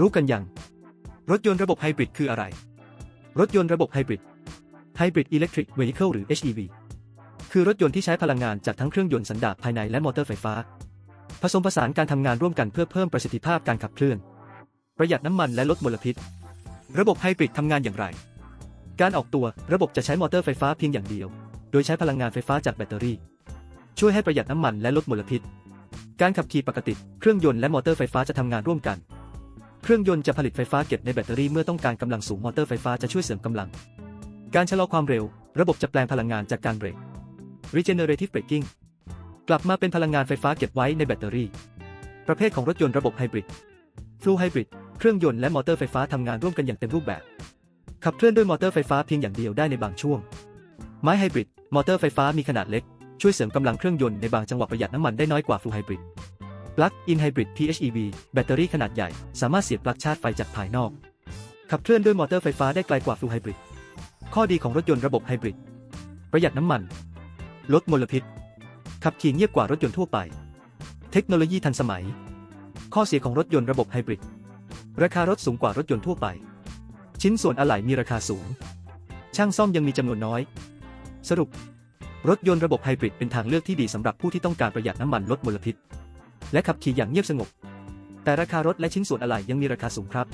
รู้กันยัง รถยนต์ระบบไฮบริดคืออะไร รถยนต์ระบบไฮบริด Hybrid Electric Vehicle หรือ HEV คือรถยนต์ที่ใช้พลังงานจากทั้งเครื่องยนต์สันดาปภายในและมอเตอร์ไฟฟ้า ผสมผสานการทำงานร่วมกันเพื่อเพิ่มประสิทธิภาพการขับเคลื่อน ประหยัดน้ำมันและลดมลพิษ ระบบไฮบริดทำงานอย่างไร การออกตัวระบบจะใช้มอเตอร์ไฟฟ้าเพียงอย่างเดียว โดยใช้พลังงานไฟฟ้าจากแบตเตอรี่ ช่วยให้ประหยัดน้ำมันและลดมลพิษ การขับขี่ปกติ เครื่องยนต์และมอเตอร์ไฟฟ้าจะทำงานร่วมกัน เครื่องยนต์จะผลิตไฟฟ้าเก็บในแบตเตอรี่เมื่อต้องการกำลังสูงมอเตอร์ไฟฟ้าจะช่วยเสริมกำลัง การชะลอความเร็ว ระบบจะแปลงพลังงานจากการเบรก regenerative braking กลับมาเป็นพลังงานไฟฟ้าเก็บไว้ในแบตเตอรี่ ประเภทของรถยนต์ระบบไฮบริด full hybrid เครื่องยนต์และมอเตอร์ไฟฟ้าทำงานร่วมกันอย่างเต็มรูปแบบ ขับเคลื่อนด้วยมอเตอร์ไฟฟ้าเพียงอย่างเดียวได้ในบางช่วง ไม้ไฮบริด มอเตอร์ไฟฟ้ามีขนาดเล็ก ช่วยเสริมกำลังเครื่องยนต์ในบางจังหวะประหยัดน้ำมันได้น้อยกว่าพลูไฮบริด full hybrid Plug-in hybrid PHEV แบตเตอรี่ขนาดใหญ่ สามารถเสียบปลั๊กชาร์จไฟจากภายนอก ขับเคลื่อนด้วยมอเตอร์ไฟฟ้าได้ไกลกว่า full hybrid ข้อดีของรถยนต์ระบบไฮบริด ประหยัดน้ำมัน ลดมลพิษ ขับขี่เงียบกว่ารถยนต์ทั่วไป เทคโนโลยีทันสมัย ข้อเสียของรถยนต์ระบบไฮบริด ราคารถสูงกว่ารถยนต์ทั่วไป ชิ้นส่วนอะไหล่มีราคาสูง ช่างซ่อมยังมีจำนวนน้อย สรุป รถยนต์ระบบไฮบริดเป็นทางเลือกที่ดีสำหรับผู้ที่ต้องการประหยัดน้ำมันลดมลพิษ และขับขี่อย่างเงียบสงบ แต่ราคารถและชิ้นส่วนอะไหล่ยังมีราคาสูงครับ